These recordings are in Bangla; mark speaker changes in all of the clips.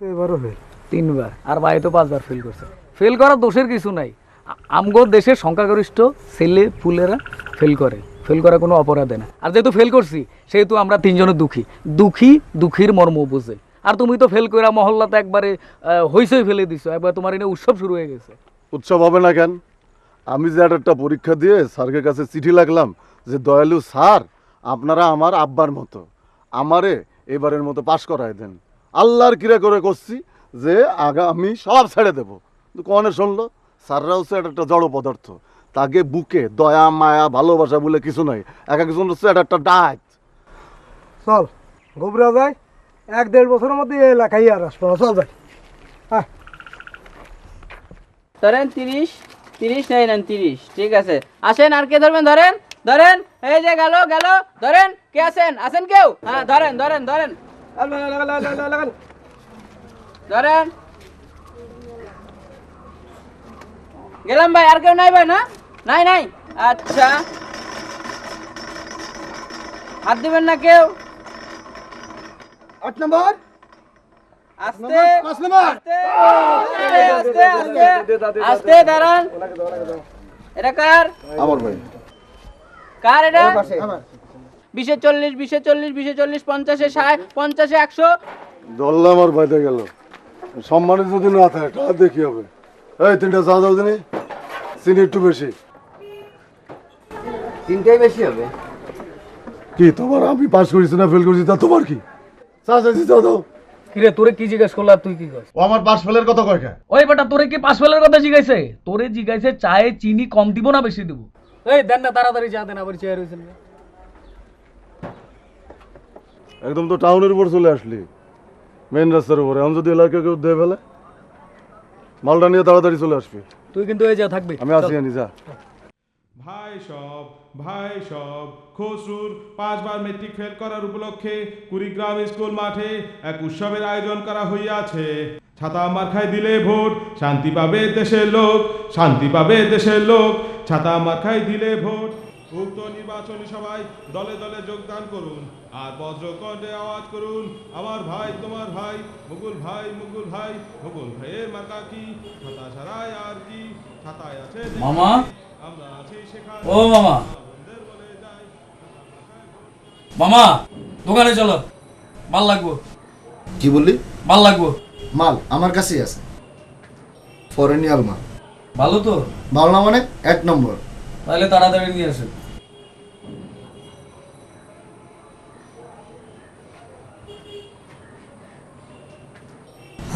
Speaker 1: এবারও ফেল
Speaker 2: তিনবার। আর ভাই তো পাঁচবার ফেল করছে। ফেল করার দোষের কিছু নাই। আমগো দেশের সংখ্যাগরিষ্ঠ ছেলে ফুলেরা ফেল করে। ফেল করা কোনো অপরাধে না। আর যেহেতু ফেল করছি সেহেতু আমরা তিনজনে দুঃখী। দুঃখী দুঃখীর মর্ম বুঝে। আর তুমি তো ফেল কইরা মহল্লাতে একবারে আহ, হইচই ফেলে দিছো। একবার তোমার এনে উৎসব শুরু হয়ে গেছে।
Speaker 3: উৎসব হবে না কেন? আমি যে একটা পরীক্ষা দিয়ে স্যারের কাছে চিঠি লাগলাম যে দয়ালু স্যার আপনারা আমার আব্বার মতো। আমারে এবারের মতো পাশ করায় দেন। আল্লাহর কিরা করে করছি যে আগা আমি সব ছেড়ে দেবো। কনে শুনলো? স্যাররা হচ্ছে এটা একটা জড় পদার্থ। তাকে বুকে দয়া মায়া ভালোবাসা বলে কিছু নাই। এক একজন হচ্ছে এটা একটা ডাক
Speaker 1: চল গোবরা যায়। এক দেড় বছরের মধ্যে এই এলাকায় আর আসব না। চল যাই। হ্যাঁ
Speaker 4: ধরেন তিরিশ তিরিশ নেই নেন তিরিশ। ঠিক আছে। আসেন আর কে ধরবেন? ধরেন ধরেন এই যে গেল গেল। ধরেন কে আছেন? আছেন কেউ? হ্যাঁ ধরেন ধরেন ধরেন। ধরেন। গেলাম ভাই আর কেউ নাই ভাই না? নাই নাই। আচ্ছা। হাত দিবেন না কেউ?
Speaker 1: আট নম্বর।
Speaker 4: আস্তে
Speaker 1: নম্বর
Speaker 4: আস্তে আস্তে আস্তে আস্তে দাঁড়ান। এটা কার?
Speaker 3: আমার ভাই।
Speaker 4: কার এটা?
Speaker 1: আমার
Speaker 4: বিশে চল্লিশ বিশে চল্লিশ বিশে চল্লিশ পঞ্চাশে ষাট পঞ্চাশে একশো।
Speaker 3: দল্লা আমার বাইতে গেল। সম্মানিত যদি না থাকে টাকা দেখি হবে? এই তিনটা চা দাও দিনি। চিনি একটু বেশি।
Speaker 4: তিনটাই বেশি হবে?
Speaker 3: কি তোমার আমি পাস করেছি না ফেল করেছি তা তোমার কি? চা চাইছি চা দাও।
Speaker 2: কিরে তোরে কি জিজ্ঞেস করলা তুই কি কর
Speaker 3: ও আমার পাস ফেলের কথা কয় কেন
Speaker 2: ওই বেটা তোরে কি পাঁচ ফেলের কথা জিজ্ঞাসে? তোরে জিজ্ঞাসে চায়ে চিনি কম দিব না বেশি দিব। এই দেন না তাড়াতাড়ি চা দেন আবার চেয়ার হয়েছেন
Speaker 3: একদম তো টাউনের উপর চলে আসলি। মেন রাস্তার উপরে। আমি যদি এলাকা কেউ দেয় ফেলে মালটা নিয়ে তাড়াতাড়ি চলে আসবি।
Speaker 2: তুই কিন্তু এই যা থাকবি।
Speaker 3: আমি আসি আনি যা।
Speaker 5: ভাই সব ভাই সব খসরুর পাঁচবার মেট্রিক ফেল করার উপলক্ষে কুড়িগ্রাম স্কুল মাঠে এক উৎসবের আয়োজন করা হইয়াছে। ছাতা মার্খায় দিলে ভোট শান্তি পাবে দেশের লোক শান্তি পাবে দেশের লোক। ছাতা মার্খায় দিলে ভোট। উক্ত নির্বাচনী সভায় দলে দলে যোগদান করুন। আর বজ্রকণ্ঠে আওয়াজ করুন আমার ভাই তোমার ভাই মুকুল ভাই মুকুল ভাই মুকুল ভাইয়ের মার্কা কি? ছাতা ছাড়াই আর কি? ছাতায় আছে
Speaker 2: মামা?
Speaker 5: আমরা আছি সেখানে।
Speaker 2: ও মামা। মামা দোকানে চলো। ভালো লাগবো।
Speaker 6: কি বললি?
Speaker 2: ভালো লাগবো।
Speaker 6: মাল আমার কাছেই আছে। ফরেনিয়াল মাল
Speaker 2: ভালো তো?
Speaker 6: ভালো না মানে এক নম্বর।
Speaker 2: তাহলে তাড়াতাড়ি নিয়ে আসে।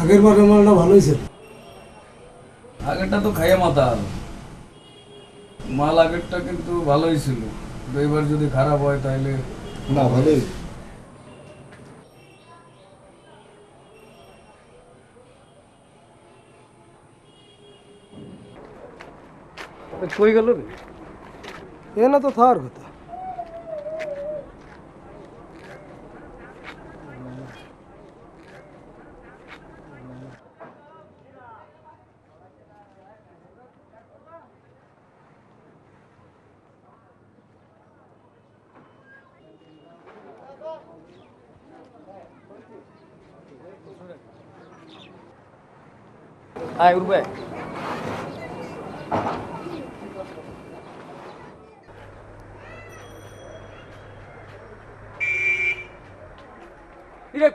Speaker 1: আগের বারের মালটা ভালোই ছিল
Speaker 2: আগেরটা তো খাইয়ে মাথা মাল আগেরটা কিন্তু ভালোই ছিল। কিন্তু এবার যদি খারাপ হয় তাহলে
Speaker 6: না ভালোই।
Speaker 2: কই গেল রে?
Speaker 1: এ না তো থার কথা।
Speaker 2: আয় উঠবে।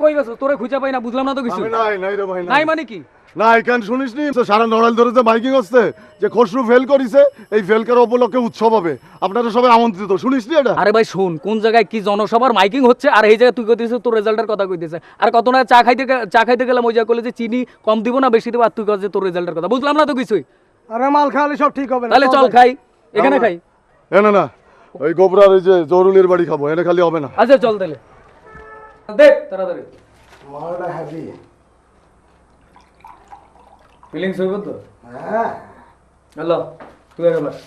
Speaker 2: কই গেছো? তোরে খুঁজে পাই না বুঝলাম না তো কিছু।
Speaker 3: নাই নাই রে ভাই
Speaker 2: নাই মানে কি?
Speaker 3: না এখান শুনিস নি? তো সারা নড়াইল ধরে যে মাইকিং হচ্ছে যে খসরু ফেল করিছে এই ফেল করার উপলক্ষে উৎসব হবে। আপনারা সবাই আমন্ত্রিত শুনিস নি এটা?
Speaker 2: আরে ভাই শোন কোন জায়গায় কি জনসভার মাইকিং হচ্ছে আর এই জায়গায় তুই কইতেছিস তোর রেজাল্টের কথা কইতেছে? আর কত না চা খাইতে চা খাইতে গেলাম ওই করলে যে চিনি কম দিব না বেশি দিব আর তুই যে তোর রেজাল্টের কথা। বুঝলাম না তো কিছুই?
Speaker 1: আরে মাল খাওয়ালে সব ঠিক হবে
Speaker 2: তাহলে চল খাই। এখানে খাই।
Speaker 3: না না ওই গোবরার ওই যে জরুলির বাড়ি খাব এনে খালি হবে না।
Speaker 2: আচ্ছা চল তাহলে। দেখ তাড়াতাড়ি।
Speaker 1: মালটা হ্যাপি
Speaker 2: ফিলিংস হইব তো?
Speaker 1: হ্যাঁ।
Speaker 2: হ্যালো তুই বস।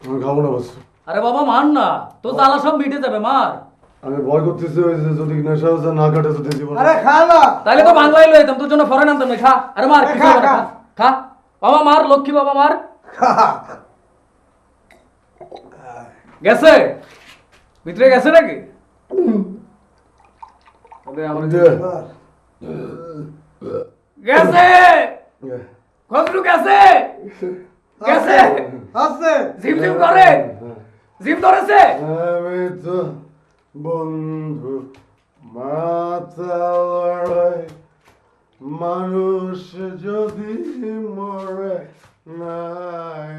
Speaker 3: আমি খাব না বস।
Speaker 2: আরে বাবা মার না। তো জ্বালা সব মিটে যাবে মার।
Speaker 3: আমি ভয় করতেছি ওই যে যদি নেশা হচ্ছে না কাটে যদি জীবন।
Speaker 1: আরে খা না।
Speaker 2: তাহলে তো বাংলায় লই যেতাম তোর জন্য ফরেন আনতাম না খা। আরে মার
Speaker 1: খা,
Speaker 2: না,
Speaker 1: খা।
Speaker 2: বাবা মার লক্ষ্মী বাবা মার। গেছে? ভিতরে গেছে নাকি। গেছে! কতটুকু আছে? গেছে?
Speaker 1: আছে।
Speaker 2: জিম জিম করে জিম ধরেছে?
Speaker 3: আমি তো বন্ধু মাথা মানুষ যদি মরে নাই